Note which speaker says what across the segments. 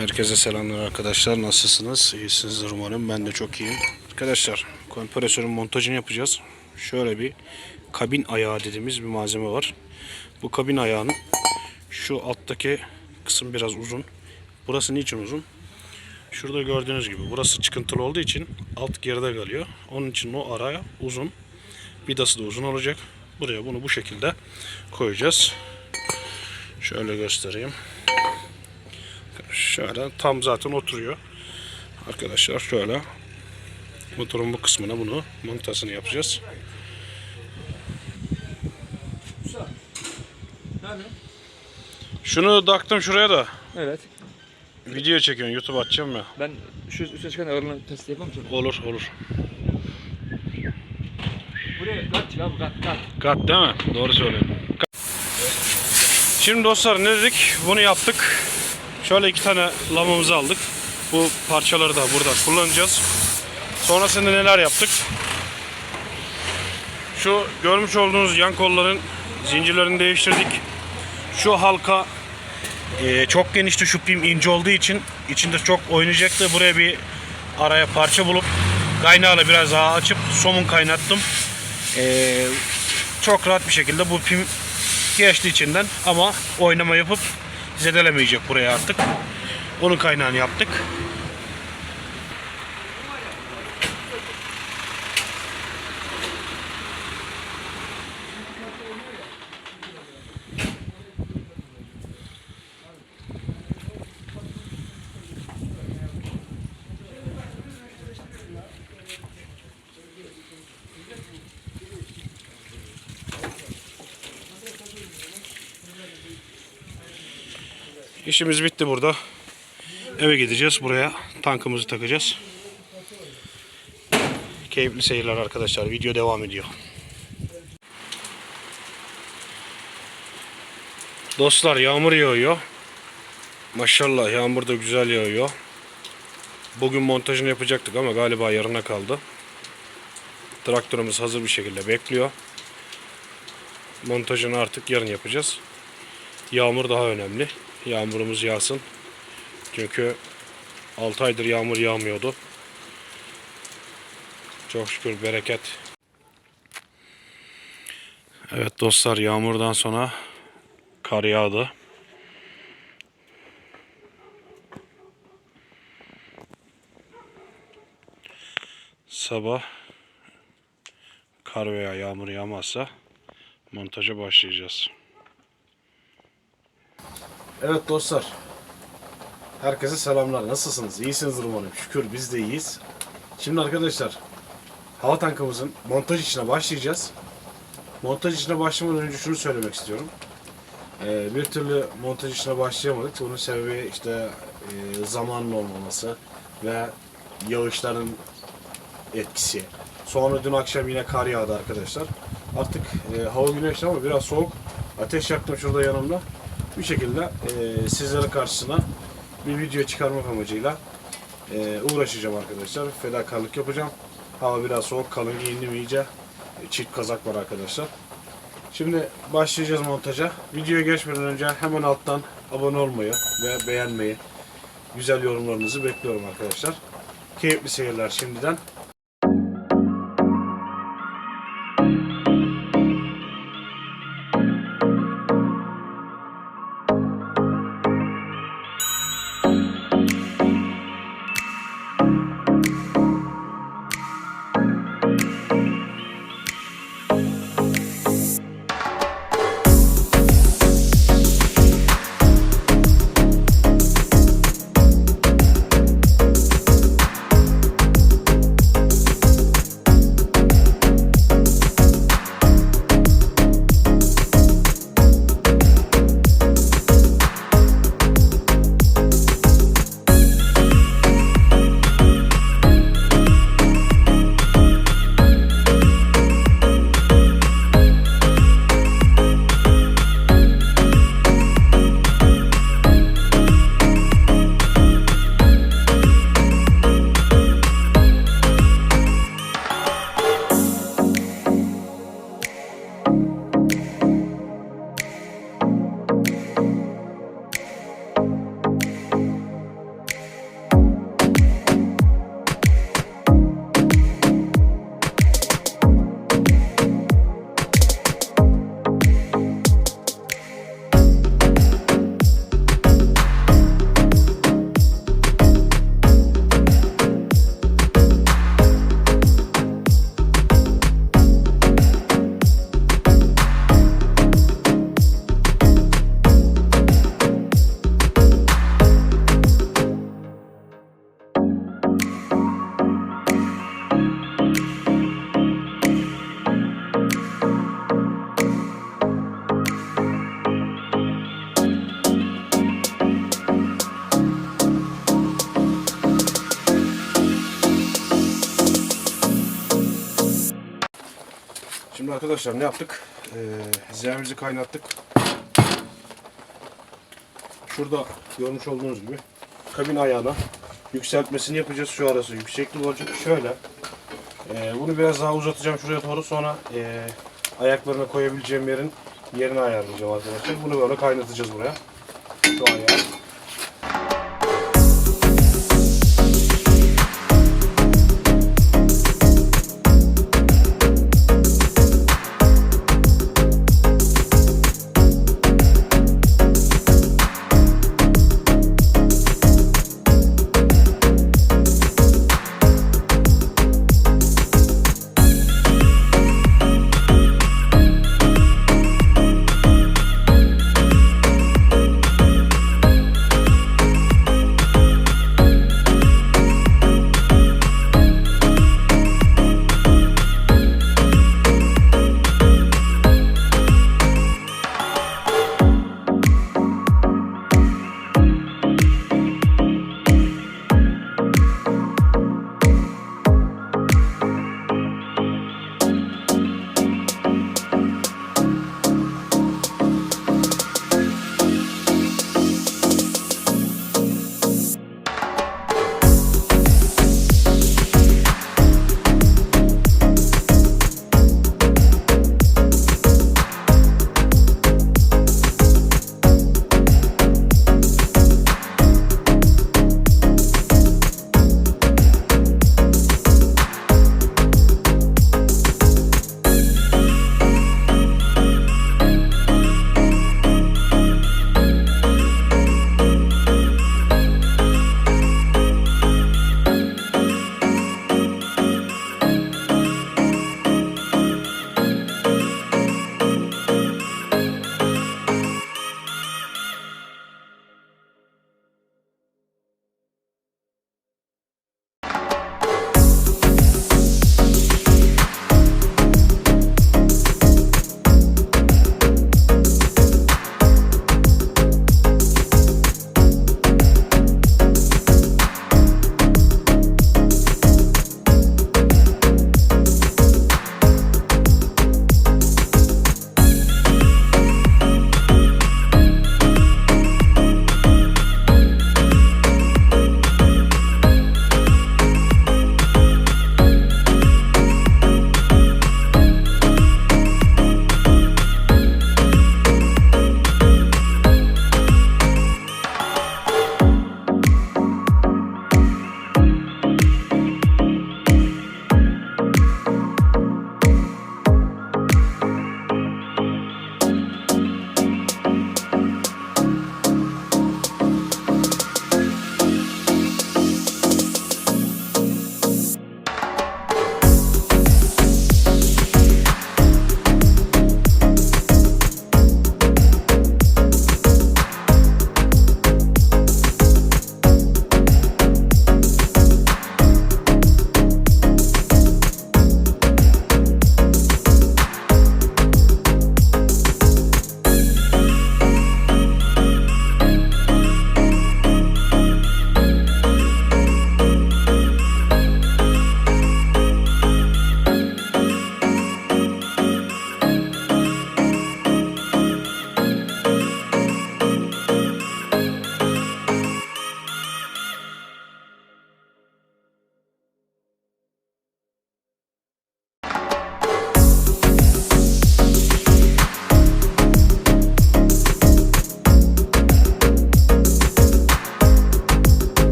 Speaker 1: Herkese selamlar arkadaşlar. Nasılsınız? İyisinizdir umarım. Ben de çok iyiyim. Arkadaşlar kompresörün montajını yapacağız. Şöyle bir kabin ayağı dediğimiz bir malzeme var. Bu kabin ayağının şu alttaki kısım biraz uzun. Burası niçin uzun? Şurada gördüğünüz gibi burası çıkıntılı olduğu için alt geride kalıyor. Onun için o araya uzun. Vidası da uzun olacak. Buraya bunu bu şekilde koyacağız. Şöyle göstereyim. Şöyle tam zaten oturuyor. Arkadaşlar şöyle motorun bu kısmına bunu montasını yapacağız. Şunu taktım şuraya da
Speaker 2: Evet.
Speaker 1: video çekiyorsun YouTube atacağım ya.
Speaker 2: Ben şu üste çıkan ağırlığını test yapalım mı?
Speaker 1: Olur olur.
Speaker 2: Buraya kat çık abi kat kat.
Speaker 1: Kat değil mi? Doğru söylüyorsun. Şimdi dostlar ne dedik? Bunu yaptık. Şöyle iki tane lamamızı aldık. Bu parçaları da burada kullanacağız. Sonrasında neler yaptık? Şu görmüş olduğunuz yan kolların zincirlerini değiştirdik. Şu halka e, çok genişti. Şu pim ince olduğu için içinde çok oynayacaktı. Buraya bir araya parça bulup kaynağıyla biraz daha açıp somun kaynattım. E, çok rahat bir şekilde bu pim geçti içinden ama oynama yapıp zedelemeyecek buraya artık. Onun kaynağını yaptık. İşimiz bitti burada. Eve gideceğiz. Buraya tankımızı takacağız. Keyifli seyirler arkadaşlar. Video devam ediyor. Dostlar yağmur yağıyor. Maşallah yağmur da güzel yağıyor. Bugün montajını yapacaktık ama galiba yarına kaldı. Traktörümüz hazır bir şekilde bekliyor. Montajını artık yarın yapacağız. Yağmur daha önemli. Yağmurumuz yağsın. Çünkü 6 aydır yağmur yağmıyordu. Çok şükür bereket. Evet dostlar yağmurdan sonra kar yağdı. Sabah kar veya yağmur yağmazsa montaja başlayacağız. Evet dostlar. Herkese selamlar. Nasılsınız? İyisinizdir umarım. Şükür biz de iyiyiz. Şimdi arkadaşlar hava tankımızın montaj işine başlayacağız. Montaj işine başlamadan önce şunu söylemek istiyorum. Ee, bir türlü montaj işine başlayamadık. Bunun sebebi işte e, zamanın olmaması ve yağışların etkisi. Sonra dün akşam yine kar yağdı arkadaşlar. Artık e, hava güneşli ama biraz soğuk. Ateş yaktım şurada yanımda. Bir şekilde e, sizlere karşısına bir video çıkarmak amacıyla e, uğraşacağım arkadaşlar. Fedakarlık yapacağım. Hava biraz soğuk, kalın giyindim iyice. E, Çift kazak var arkadaşlar. Şimdi başlayacağız montaja. Videoya geçmeden önce hemen alttan abone olmayı ve beğenmeyi, güzel yorumlarınızı bekliyorum arkadaşlar. Keyifli seyirler şimdiden. Arkadaşlar ne yaptık? Ee, zeyimizi kaynattık. Şurada görmüş olduğunuz gibi kabin ayağına yükseltmesini yapacağız. Şu arası yükseklik olacak. Şöyle. Ee, bunu biraz daha uzatacağım şuraya doğru. Sonra ee, ayaklarına koyabileceğim yerin yerini ayarlayacağım arkadaşlar. Bunu böyle kaynatacağız buraya. Şu ayağı.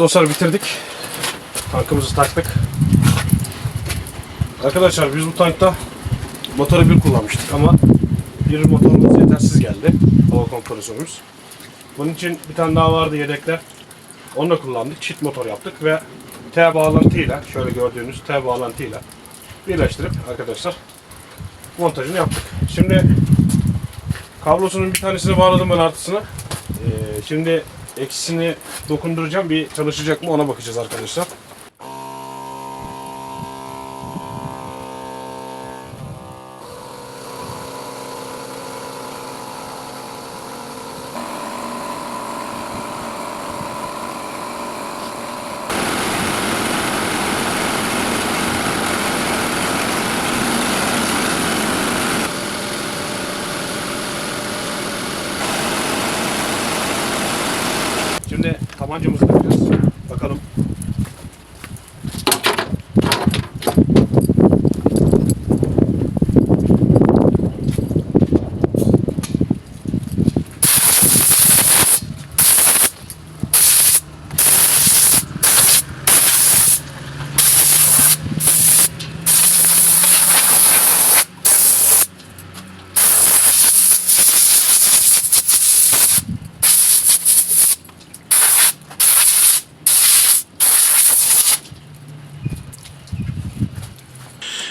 Speaker 1: Dostlar bitirdik. Tankımızı taktık. Arkadaşlar biz bu tankta motoru bir kullanmıştık ama bir motorumuz yetersiz geldi. Hava kompresörümüz. Bunun için bir tane daha vardı yedekte. Onu da kullandık. Çift motor yaptık ve T bağlantıyla şöyle gördüğünüz T bağlantıyla birleştirip arkadaşlar montajını yaptık. Şimdi kablosunun bir tanesini bağladım ben artısını. Ee, şimdi eksisini dokunduracağım. Bir çalışacak mı ona bakacağız arkadaşlar.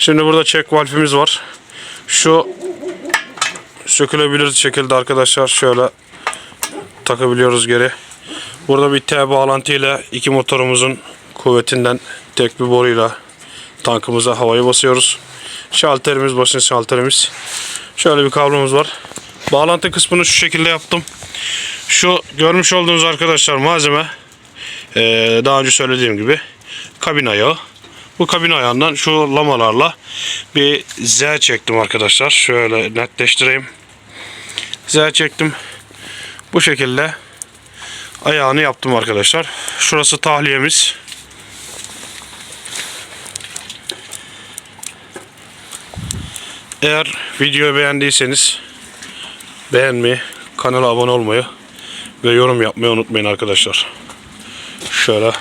Speaker 1: Şimdi burada check valfimiz var. Şu sökülebilir şekilde arkadaşlar şöyle takabiliyoruz geri. Burada bir T bağlantı ile iki motorumuzun kuvvetinden tek bir boruyla tankımıza havayı basıyoruz. Şalterimiz basınç şalterimiz. Şöyle bir kablomuz var. Bağlantı kısmını şu şekilde yaptım. Şu görmüş olduğunuz arkadaşlar malzeme daha önce söylediğim gibi kabin ayağı. Bu kabin ayağından şu lamalarla bir Z çektim arkadaşlar. Şöyle netleştireyim. Z çektim. Bu şekilde ayağını yaptım arkadaşlar. Şurası tahliyemiz. Eğer videoyu beğendiyseniz beğenmeyi, kanala abone olmayı ve yorum yapmayı unutmayın arkadaşlar. Şöyle